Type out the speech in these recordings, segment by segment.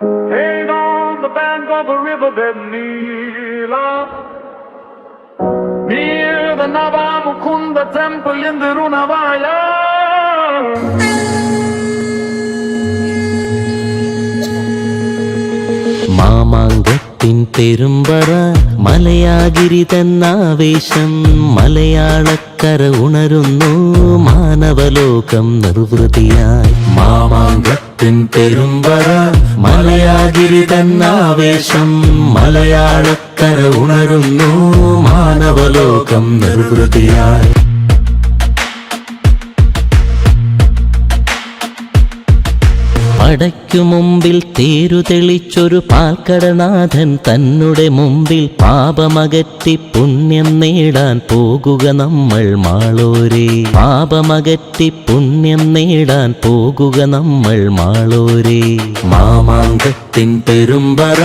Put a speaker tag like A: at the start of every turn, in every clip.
A: Hang on the bank of the river that kneel. Near the Navamukunda temple in the Runavaya.
B: പെരുമ്പറ മലയാഗിരി തന്നാവേശം മലയാളക്കര ഉണരുന്നു മാനവലോകം നിർവൃതിയായി. മാമാങ്കത്തിൻ പെരുമ്പറ മലയാഗിരി തന്നാവേശം മലയാളക്കര ഉണരുന്നു മാനവലോകം നിർവൃതിയായി. പടയ്ക്കു മുമ്പിൽ തേരു തെളിച്ചൊരു പാൽക്കടനാഥൻ തന്നെ മുമ്പിൽ പാപമകറ്റി പുണ്യം നേടാൻ പോകുക നമ്മൾ മാളോരേ. പാപമകറ്റി പുണ്യം നേടാൻ പോകുക നമ്മൾ മാളോരേ. മാമാങ്കത്തിൻ പെരുമ്പറ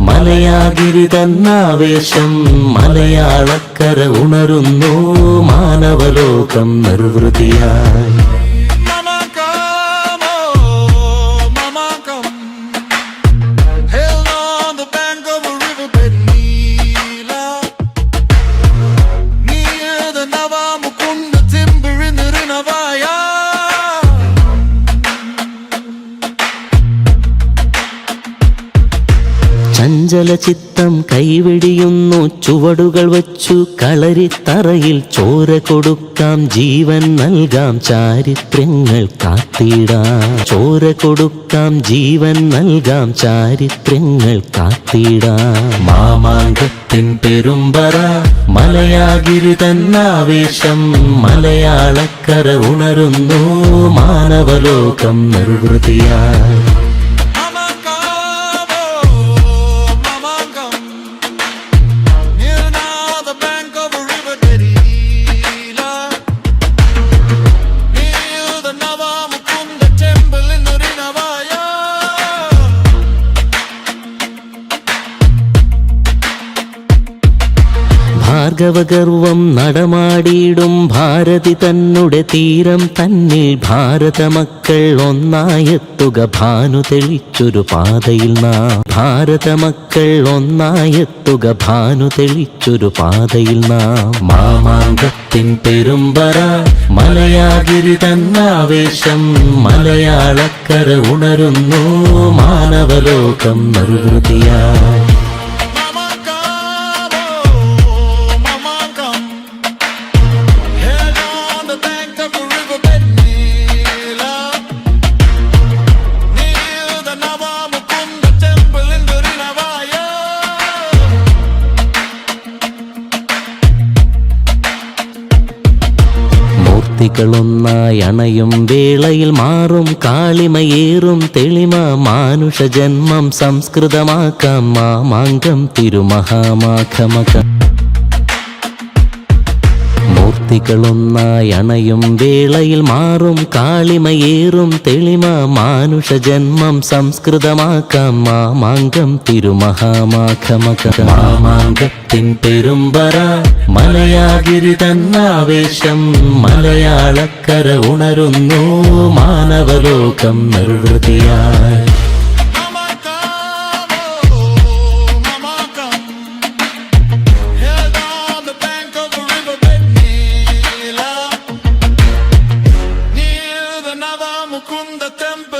B: മലയാഗിരി തന്നാവേശം മലയാളക്കര ഉണരുന്നു മാനവലോകം നിർവൃതിയായി. ചഞ്ചല ചിത്തം കൈവെടിയുന്നു. ചുവടുകൾ വച്ചു കളരിത്തറയിൽ ചോര കൊടുക്കാം. ജീവൻ നൽകാം. ചാരിത്രങ്ങൾ കാത്തിടാം. ചോര കൊടുക്കാം. ജീവൻ നൽകാം. ചാരിത്രങ്ങൾ കാത്തിടാം. മാമാങ്കത്തിൻ പെരുമ്പറ മലയാഗിരി തന്നാവേശം. മലയാളക്കര ഉണരുന്നു. മാനവലോകം നിർവൃതിയായി ഭാർഗവഗർവം നടമാടിയിടും ഭാരതി തന്നുടെ തീരം തന്നിൽ ഭാരത മക്കൾ ഒന്നായെത്തുക ഭാനു തെളിച്ചൊരു പാതയിൽ നാ. ഭാരത മക്കൾ ഒന്നായെത്തുക ഭാനു തെളിച്ചൊരു പാതയിൽ നാം. മാമാങ്കത്തിൻ പെരുമ്പറ മലയാഗിരി തന്നാവേശം മലയാളക്കര ഉണരുന്നു മാനവലോകം നിർവൃതിയായി മൂർത്തികളൊന്നായി അണയും വേളയിൽ മാറും കാളിമയേറും തെളിമ മാനുഷ ജന്മം സംസ്കൃതമാക്കാം മാമാങ്കം തിരുമഹാമാഘമക മൂർത്തികളൊന്നായി അണയും വേളയിൽ മാറും കാളിമയേറും തെളിമ മാനുഷ ജന്മം സംസ്കൃതമാക്കാം മാമാങ്കം തിരുമഹാമാഘമക മാമാങ്കത്തിൻ പെരുമ്പറ മലയാഗിരി തന്നാവേശം മലയാളക്കര ഉണരുന്നു മാനവലോകം നിർവൃതിയായി
C: onda também.